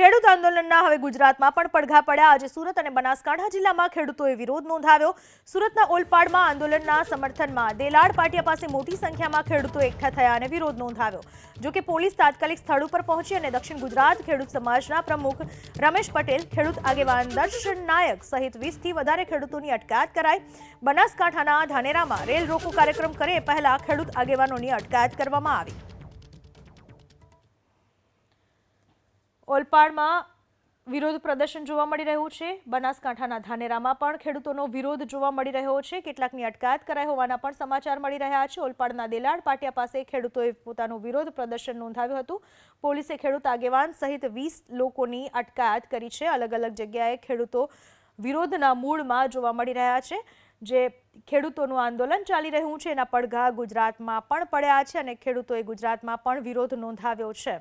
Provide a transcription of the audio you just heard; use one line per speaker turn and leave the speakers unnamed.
ખેડૂત આંદોલનના હવે ગુજરાતમાં પણ પડઘા પડ્યા. આજે સુરત અને બનાસકાંઠા જિલ્લામાં ખેડૂતોએ વિરોધ નોંધાવ્યો. સુરતના ઓલપાડમાં આંદોલનના સમર્થનમાં દેલાડ પાટિયા પાસે મોટી સંખ્યામાં ખેડૂતો એકઠા થયા અને વિરોધ નોંધાવ્યો. જો કે પોલીસ તાત્કાલિક સ્થળ ઉપર પહોંચી અને દક્ષિણ ગુજરાત ખેડૂત સમાજના પ્રમુખ રમેશ પટેલ ખેડૂત આગેવાન દર્શન નાયક સહિત વીસથી વધારે ખેડૂતોની અટકાયત કરાઈ. બનાસકાંઠાના ધાનેરામાં રેલ રોકો કાર્યક્રમ કરે પહેલા ખેડૂત આગેવાનોની અટકાયત કરવામાં આવી. ઓલપાડમાં વિરોધ પ્રદર્શન જોવા મળી રહ્યું છે. બનાસકાંઠાના ધાનેરામાં પણ ખેડૂતોનો વિરોધ જોવા મળી રહ્યો છે. કેટલાકની અટકાયત કરાઈ હોવાના પણ સમાચાર મળી રહ્યા છે. ઓલપાડના દેલાડ પાટિયા પાસે ખેડૂતોએ પોતાનું વિરોધ પ્રદર્શન નોંધાવ્યું હતું. પોલીસે ખેડૂત આગેવાન સહિત વીસ લોકોની અટકાયત કરી છે. અલગ અલગ જગ્યાએ ખેડૂતો વિરોધના મૂળમાં જોવા મળી રહ્યા છે. જે ખેડૂતોનું આંદોલન ચાલી રહ્યું છે, એના પડઘા ગુજરાતમાં પણ પડ્યા છે અને ખેડૂતોએ ગુજરાતમાં પણ વિરોધ નોંધાવ્યો છે.